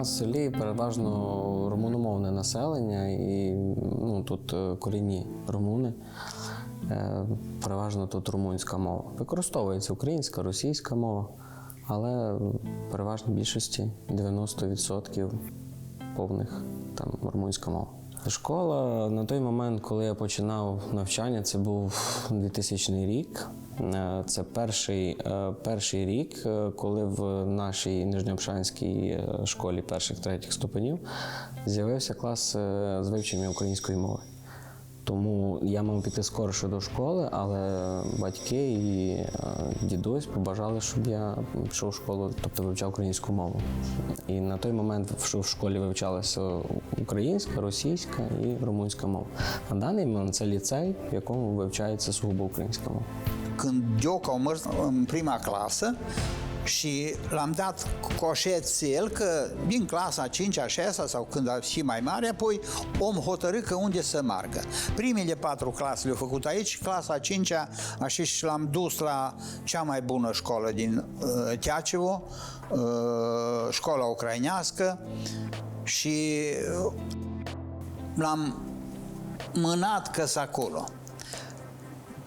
нас в селі переважно румуномовне населення, і ну, тут е, корінні румуни. Е, Переважно тут румунська мова. Використовується українська, російська мова, але в переважній більшості 90% повних там румунська мова. Школа на той момент, коли я починав навчання, це був 2000 рік. Е, Це перший, е, перший рік, е, коли в нашій Нижньообшанській школі перших третіх ступенів з'явився клас з вивчення української мови. Тому я мав піти скорше до школи, але батьки і дідусь побажали, щоб я пішов в школу, тобто вивчав українську мову. І на той момент в школі вивчалася українська, російська і румунська мова. На даний момент це ліцей, в якому вивчається сугубо українська мова. Când Gioca a mers în prima clasă și l-am dat coșeț el că din clasa 5-a, 6 sau când a și mai mare, apoi om hotărât că unde să meargă. Primele patru clase le-au făcut aici, clasa 5-a a și și l-am dus la cea mai bună școală din uh, Teacevo, uh, școala ucrainească și uh, l-am mânat că acolo.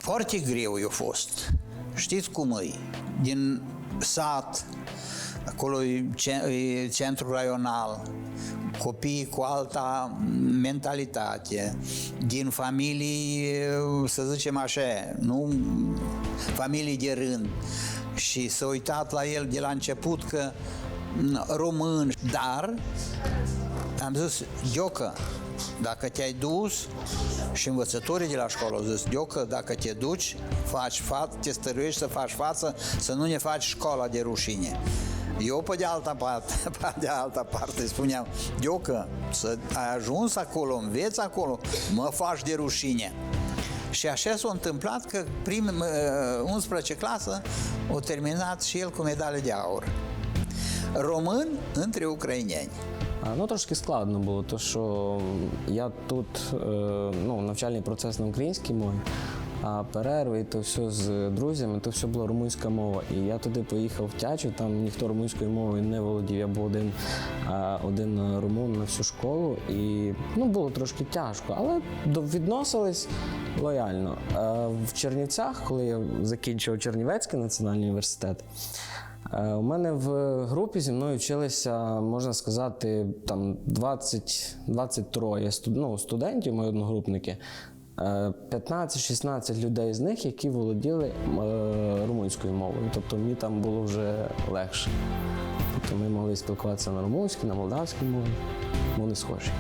Foarte greu i-a fost. Știți cum e? Din sat, acolo e ce- e centru raional, copii cu alta mentalitate, din familii, să zicem așa, nu familii de rând. Și s-a uitat la el de la început că n, român, dar am zis, Iocă, dacă te-ai dus și învățătorii de la școală au zis, Iocă, dacă te duci, faci față, te stăruiești să faci față, să nu ne faci școala de rușine. Eu, pe de alta parte, pe de alta parte, spuneam, Iocă, să ai ajuns acolo, înveți acolo, mă faci de rușine. Și așa s-a întâmplat că prim 11 clasă a terminat și el cu medalie de aur. Român între ucraineni. Ну, трошки складно було, тому що я тут е, ну, навчальний процес на українській мові, а перерви і то все з друзями, то все була румунська мова. І я туди поїхав в Тячу, там ніхто румунською мовою не володів. Я був один, один румун на всю школу. І ну, було трошки тяжко, але відносились лояльно. Е, В Чернівцях, коли я закінчив Чернівецький національний університет, У мене в групі зі мною вчилися, можна сказати, там 20, 23 студ, ну, студентів, мої одногрупники. Е, 15-16 людей з них, які володіли е, румунською мовою. Тобто мені там було вже легше. Тобто ми могли спілкуватися на румунській, на молдавській мові. Вони схожі.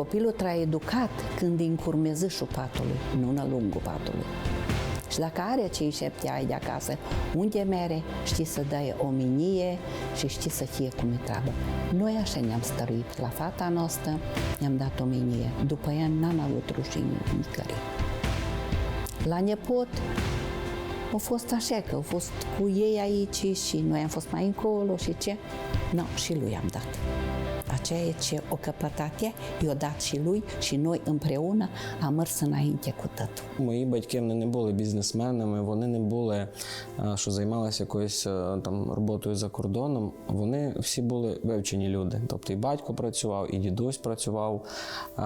Copilul trebuie educat când e în curmezâșul patului, nu în lungul patului. Și dacă are cei șapte ani de acasă, unde mere, știi să dai o minie și știi să fie cum e treabă. Noi așa ne-am stăruit la fata noastră, ne-am dat o minie. După ea n-am avut rușine nicăieri. La nepot, a fost așa, că au fost cu ei aici și noi am fost mai încolo și ce? Nu, și lui am dat. Aceea ce o căpătate i-o dat și lui și noi împreună am mers înainte cu tătul. Мої батьки вони не були бізнесменами, вони не були, що займалися якоюсь там роботою за кордоном. Вони всі були вивчені люди. Тобто і батько працював, і дідусь працював,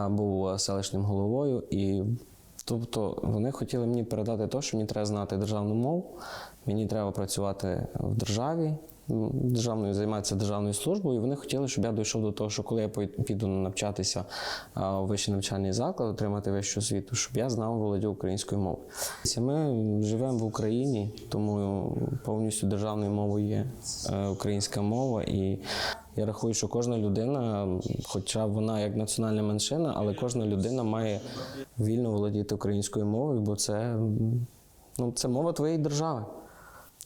був селищним головою. І тобто вони хотіли мені передати те, що мені треба знати державну мову, мені треба працювати в державі. Державною займатися державною службою, і вони хотіли, щоб я дійшов до того, що коли я піду навчатися у вищий навчальний заклад, отримати вищу освіту, щоб я знав володів українською мовою. Ми живемо в Україні, тому повністю державною мовою є е, українська мова. І я рахую, що кожна людина, хоча вона як національна меншина, але кожна людина має вільно володіти українською мовою, бо це, ну, це мова твоєї держави.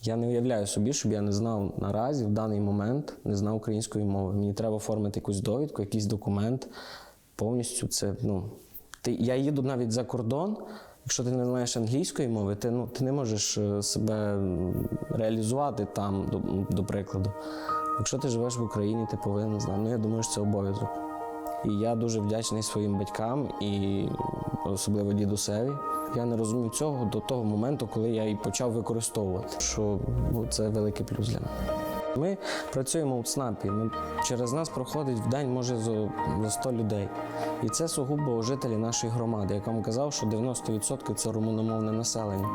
Я не уявляю собі, щоб я не знав наразі, в даний момент, не знав української мови. Мені треба оформити якусь довідку, якийсь документ. Повністю це, ну. Ти, я їду навіть за кордон. Якщо ти не знаєш англійської мови, ти, ну, ти не можеш е, себе реалізувати там, до, до прикладу. Якщо ти живеш в Україні, ти повинен знати. Ну, я думаю, що це обов'язок. І я дуже вдячний своїм батькам і особливо дідусеві, Я не розумів цього до того моменту, коли я її почав використовувати. Що це великий плюс для мене. Ми працюємо у ЦНАПі. Через нас проходить в день може за, за 100 людей. І це сугубо жителі нашої громади. Я вам казав, що 90% це румуномовне населення.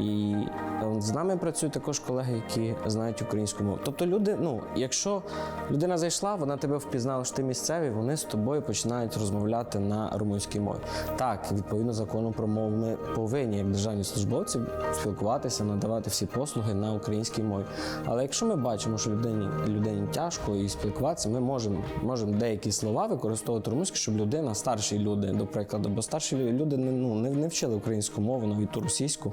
І е, з нами працюють також колеги, які знають українську мову. Тобто, люди, ну, якщо людина зайшла, вона тебе впізнала, що ти місцевий, вони з тобою починають розмовляти на румунській мові. Так, відповідно закону про мову, ми повинні, як державні службовці, спілкуватися, надавати всі послуги на українській мові. Але якщо ми бачимо, що людині, людині тяжко і спілкуватися, ми можемо, можемо деякі слова використовувати румунські, щоб людина, старші люди, до прикладу, бо старші люди не, ну, не, не вчили українську мову, навіть ту російську.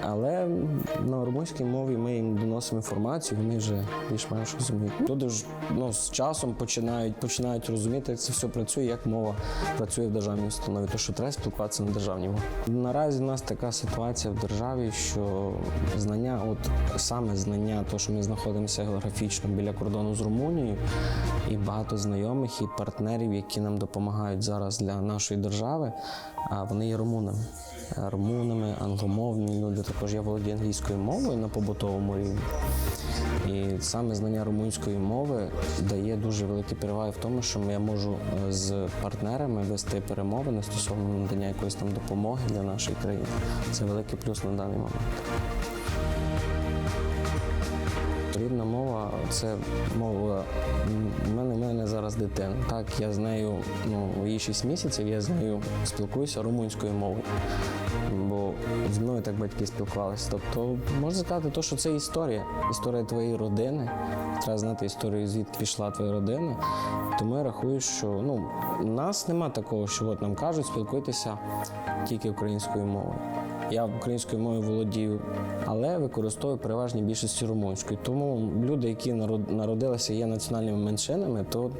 Але на румунській мові ми їм доносимо інформацію, вони вже більш-менш розуміють. Люди ж ну, з часом починають, починають розуміти, як це все працює, як мова працює в державній установі, то що треба спілкуватися на державній мові. Наразі в нас така ситуація в державі, що знання, от саме знання, то що ми знаходимося географічно біля кордону з Румунією, і багато знайомих і партнерів, які нам допомагають зараз для нашої держави, а вони є румунами. Румунами, англомовні люди. Також я володію англійською мовою на побутовому рівні. І саме знання румунської мови дає дуже великі переваги в тому, що я можу е, з партнерами вести перемовини стосовно надання якоїсь там допомоги для нашої країни. Це великий плюс на даний момент. Рідна мова це мова. Зараз дитина. Так, я з нею, ну, їй 6 місяців, я з нею спілкуюся румунською мовою. Бо зі мною так батьки спілкувалися. Тобто, можна сказати, то, що це історія, історія твоєї родини. Треба знати історію, звідки пішла твоя родина. Тому я рахую, що ну, у нас нема такого, що от нам кажуть, спілкуйтеся тільки українською мовою. Я українською мовою володію, але використовую переважно більшості румунської. Тому люди, які народ- народилися, є національними меншинами, то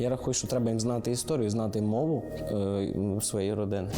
я рахую, що треба їм знати історію, знати мову е, своєї родини.